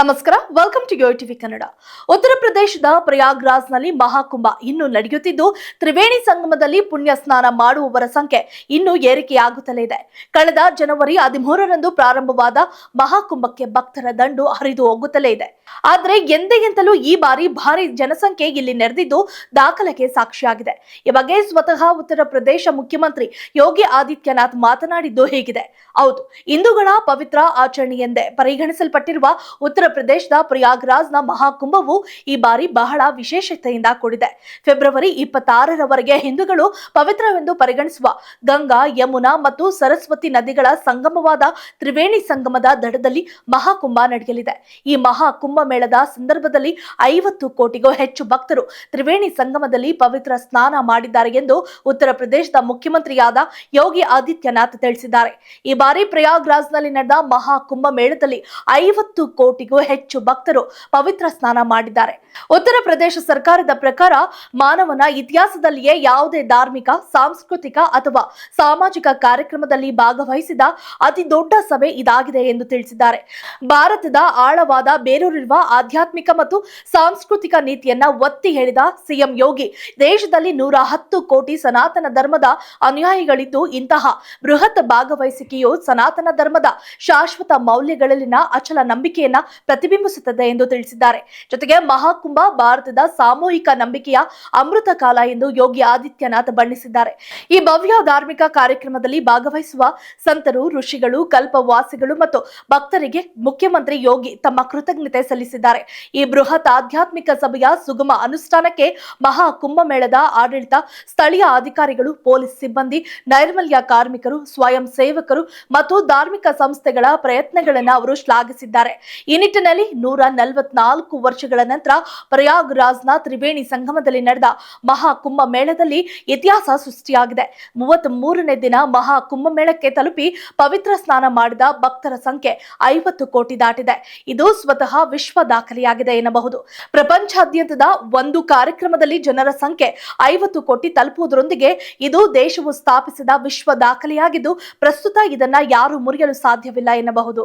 ನಮಸ್ಕಾರ welcome to Yo TV Kannada ಉತ್ತರ ಪ್ರದೇಶದ ಪ್ರಯಾಗ್ರಾಜ್ನಲ್ಲಿ ಮಹಾಕುಂಭ ಇನ್ನು ನಡೆಯುತ್ತಿದ್ದು, ತ್ರಿವೇಣಿ ಸಂಗಮದಲ್ಲಿ ಪುಣ್ಯ ಸ್ನಾನ ಮಾಡುವವರ ಸಂಖ್ಯೆ ಇನ್ನೂ ಏರಿಕೆಯಾಗುತ್ತಲೇ ಇದೆ. ಕಳೆದ ಜನವರಿ ಹದಿಮೂರರಂದು ಪ್ರಾರಂಭವಾದ ಮಹಾಕುಂಭಕ್ಕೆ ಭಕ್ತರ ದಂಡು ಹರಿದು ಹೋಗುತ್ತಲೇ ಇದೆ. ಆದರೆ ಎಂದೆಗಿಂತಲೂ ಈ ಬಾರಿ ಭಾರಿ ಜನಸಂಖ್ಯೆ ಇಲ್ಲಿ ನೆರೆದಿದ್ದು ದಾಖಲೆಗೆ ಸಾಕ್ಷಿಯಾಗಿದೆ. ಈ ಬಗ್ಗೆ ಸ್ವತಃ ಉತ್ತರ ಪ್ರದೇಶ ಮುಖ್ಯಮಂತ್ರಿ ಯೋಗಿ ಆದಿತ್ಯನಾಥ್ ಮಾತನಾಡಿದ್ದು ಹೀಗಿದೆ. ಹೌದು, ಹಿಂದೂಗಳ ಪವಿತ್ರ ಆಚರಣೆ ಎಂದೇ ಪರಿಗಣಿಸಲ್ಪಟ್ಟಿರುವ ಉತ್ತರ ಪ್ರದೇಶದ ಪ್ರಯಾಗ್ರಾಜ್ನ ಮಹಾಕುಂಭವು ಈ ಬಾರಿ ಬಹಳ ವಿಶೇಷತೆಯಿಂದ ಕೂಡಿದೆ. ಫೆಬ್ರವರಿ ಇಪ್ಪತ್ತಾರರವರೆಗೆ ಹಿಂದೂಗಳು ಪವಿತ್ರವೆಂದು ಪರಿಗಣಿಸುವ ಗಂಗಾ, ಯಮುನಾ ಮತ್ತು ಸರಸ್ವತಿ ನದಿಗಳ ಸಂಗಮವಾದ ತ್ರಿವೇಣಿ ಸಂಗಮದ ದಡದಲ್ಲಿ ಮಹಾಕುಂಭ ನಡೆಯಲಿದೆ. ಈ ಮಹಾಕುಂಭ ಮೇಳದ ಸಂದರ್ಭದಲ್ಲಿ ಐವತ್ತು ಕೋಟಿಗೂ ಹೆಚ್ಚು ಭಕ್ತರು ತ್ರಿವೇಣಿ ಸಂಗಮದಲ್ಲಿ ಪವಿತ್ರ ಸ್ನಾನ ಮಾಡಿದ್ದಾರೆ ಎಂದು ಉತ್ತರ ಪ್ರದೇಶದ ಮುಖ್ಯಮಂತ್ರಿಯಾದ ಯೋಗಿ ಆದಿತ್ಯನಾಥ್ ತಿಳಿಸಿದ್ದಾರೆ. ಈ ಬಾರಿ ಪ್ರಯಾಗ್ರಾಜ್ನಲ್ಲಿ ನಡೆದ ಮಹಾಕುಂಭ ಮೇಳದಲ್ಲಿ ಐವತ್ತು ಕೋಟಿಗೂ ಹೆಚ್ಚು ಭಕ್ತರು ಪವಿತ್ರ ಸ್ನಾನ ಮಾಡಿದ್ದಾರೆ. ಉತ್ತರ ಪ್ರದೇಶ ಸರ್ಕಾರದ ಪ್ರಕಾರ ಮಾನವನ ಇತಿಹಾಸದಲ್ಲಿಯೇ ಯಾವುದೇ ಧಾರ್ಮಿಕ, ಸಾಂಸ್ಕೃತಿಕ ಅಥವಾ ಸಾಮಾಜಿಕ ಕಾರ್ಯಕ್ರಮದಲ್ಲಿ ಭಾಗವಹಿಸಿದ ಅತಿ ದೊಡ್ಡ ಸಭೆ ಇದಾಗಿದೆ ಎಂದು ತಿಳಿಸಿದ್ದಾರೆ. ಭಾರತದ ಆಳವಾದ ಬೇರೂರಿರುವ ಆಧ್ಯಾತ್ಮಿಕ ಮತ್ತು ಸಾಂಸ್ಕೃತಿಕ ನೀತಿಯನ್ನ ಒತ್ತಿ ಹೇಳಿದ ಸಿಎಂ ಯೋಗಿ, ದೇಶದಲ್ಲಿ ನೂರ ಹತ್ತು ಕೋಟಿ ಸನಾತನ ಧರ್ಮದ ಅನುಯಾಯಿಗಳಿದ್ದು ಇಂತಹ ಬೃಹತ್ ಭಾಗವಹಿಸಿಕೆಯು ಸನಾತನ ಧರ್ಮದ ಶಾಶ್ವತ ಮೌಲ್ಯಗಳಲ್ಲಿನ ಅಚಲ ನಂಬಿಕೆಯನ್ನ ಪ್ರತಿಬಿಂಬಿಸುತ್ತದೆ ಎಂದು ತಿಳಿಸಿದ್ದಾರೆ. ಜೊತೆಗೆ ಮಹಾಕುಂಭ ಭಾರತದ ಸಾಮೂಹಿಕ ನಂಬಿಕೆಯ ಅಮೃತ ಕಾಲ ಎಂದು ಯೋಗಿ ಆದಿತ್ಯನಾಥ್ ಬಣ್ಣಿಸಿದ್ದಾರೆ. ಈ ಭವ್ಯ ಧಾರ್ಮಿಕ ಕಾರ್ಯಕ್ರಮದಲ್ಲಿ ಭಾಗವಹಿಸುವ ಸಂತರು, ಋಷಿಗಳು, ಕಲ್ಪವಾಸಿಗಳು ಮತ್ತು ಭಕ್ತರಿಗೆ ಮುಖ್ಯಮಂತ್ರಿ ಯೋಗಿ ತಮ್ಮ ಕೃತಜ್ಞತೆ ಸಲ್ಲಿಸಿದ್ದಾರೆ. ಈ ಬೃಹತ್ ಆಧ್ಯಾತ್ಮಿಕ ಸಭೆಯ ಸುಗಮ ಅನುಷ್ಠಾನಕ್ಕೆ ಮಹಾ ಕುಂಭಮೇಳದ ಆಡಳಿತ, ಸ್ಥಳೀಯ ಅಧಿಕಾರಿಗಳು, ಪೊಲೀಸ್ ಸಿಬ್ಬಂದಿ, ನೈರ್ಮಲ್ಯ ಕಾರ್ಮಿಕರು, ಸ್ವಯಂ ಸೇವಕರು ಮತ್ತು ಧಾರ್ಮಿಕ ಸಂಸ್ಥೆಗಳ ಪ್ರಯತ್ನಗಳನ್ನು ಅವರು ಶ್ಲಾಘಿಸಿದ್ದಾರೆ. ಈ ನೂರ ನಲವತ್ನಾಲ್ಕು ವರ್ಷಗಳ ನಂತರ ಪ್ರಯಾಗ್ರಾಜ್ನ ತ್ರಿವೇಣಿ ಸಂಗಮದಲ್ಲಿ ನಡೆದ ಮಹಾಕುಂಭ ಮೇಳದಲ್ಲಿ ಇತಿಹಾಸ ಸೃಷ್ಟಿಯಾಗಿದೆ. ಮೂವತ್ತ್ ಮೂರನೇ ದಿನ ಮಹಾಕುಂಭ ಮೇಳಕ್ಕೆ ತಲುಪಿ ಪವಿತ್ರ ಸ್ನಾನ ಮಾಡಿದ ಭಕ್ತರ ಸಂಖ್ಯೆ ಐವತ್ತು ಕೋಟಿ ದಾಟಿದೆ. ಇದು ಸ್ವತಃ ವಿಶ್ವ ದಾಖಲೆಯಾಗಿದೆ ಎನ್ನಬಹುದು. ಪ್ರಪಂಚಾದ್ಯಂತದ ಒಂದು ಕಾರ್ಯಕ್ರಮದಲ್ಲಿ ಜನರ ಸಂಖ್ಯೆ ಐವತ್ತು ಕೋಟಿ ತಲುಪುವುದರೊಂದಿಗೆ ಇದು ದೇಶವು ಸ್ಥಾಪಿಸಿದ ವಿಶ್ವ ದಾಖಲೆಯಾಗಿದ್ದು, ಪ್ರಸ್ತುತ ಇದನ್ನ ಯಾರು ಮುರಿಯಲು ಸಾಧ್ಯವಿಲ್ಲ ಎನ್ನಬಹುದು.